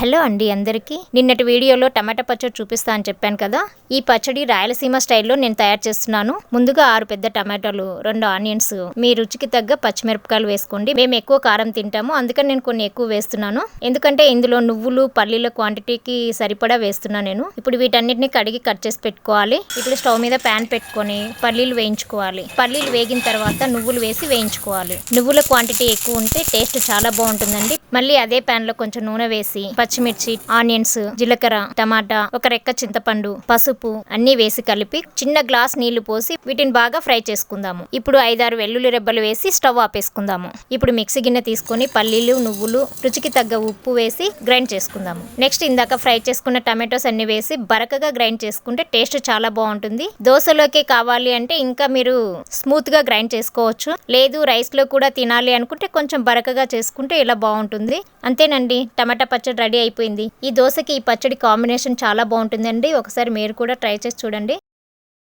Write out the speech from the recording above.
Hello అండి అందరికీ. నిన్నటి వీడియోలో టమాటా పచ్చడి చూపిస్తా అని చెప్పాను కదా. ఈ పచ్చడి రాయలసీమ స్టైల్లో నేను తయారు చేస్తున్నాను. ముందుగా ఆరు పెద్ద టమాటాలు రెండు ఆనియన్స్ మీ రుచికి తగ్గ పచ్చిమిరపకాయలు వేసుకోండి. మేము ఎక్కువ కారం తింటాము. అందుకని నేను కొన్ని ఎక్కువ వేస్తున్నాను. ఎందుకంటే ఇందులో నువ్వులు పల్లీల క్వాంటిటీకి సరిపడా వేస్తున్నాను నేను. ఇప్పుడు వీటన్నిటిని కడిగి కట్ చేసి పెట్టుకోవాలి. ఇప్పుడు స్టవ్ మీద ప్యాన్ పెట్టుకొని పల్లీలు వేయించుకోవాలి. పల్లీలు వేగిన తర్వాత నువ్వులు వేసి వేయించుకోవాలి. నువ్వుల క్వాంటిటీ ఎక్కువ ఉంటే టేస్ట్ చాలా బాగుంటుందండి. మళ్ళీ అదే ప్యాన్లో కొంచెం నూనె వేసి పచ్చిమిర్చి ఆనియన్స్ జీలకర్ర టమాటా ఒక రెక్క చింతపండు పసుపు అన్ని వేసి కలిపి చిన్న గ్లాస్ నీళ్ళు పోసి వీటిని బాగా ఫ్రై చేసుకుందాము. ఇప్పుడు ఐదారు వెల్లుల్లి రెబ్బలు వేసి స్టవ్ ఆపేసుకుందాము. ఇప్పుడు మిక్సీ గిన్నె తీసుకొని పల్లీలు నువ్వులు రుచికి తగ్గ ఉప్పు వేసి గ్రైండ్ చేసుకుందాము. నెక్స్ట్ ఇందాక ఫ్రై చేసుకున్న టమాటోస్ అన్ని వేసి బరకగా గ్రైండ్ చేసుకుంటే టేస్ట్ చాలా బాగుంటుంది. దోశలోకి కావాలి అంటే ఇంకా మీరు స్మూత్గా గ్రైండ్ చేసుకోవచ్చు. లేదు రైస్లో కూడా తినాలి అనుకుంటే కొంచెం బరకగా చేసుకుంటే ఇలా బాగుంటుంది. అంతేనండి. టమాటా పచ్చడి రెడీ రెడీ అయిపోయింది. ఈ దోశకి ఈ పచ్చడి కాంబినేషన్ చాలా బాగుంటుందండి. ఒకసారి మీరు కూడా ట్రై చేసి చూడండి.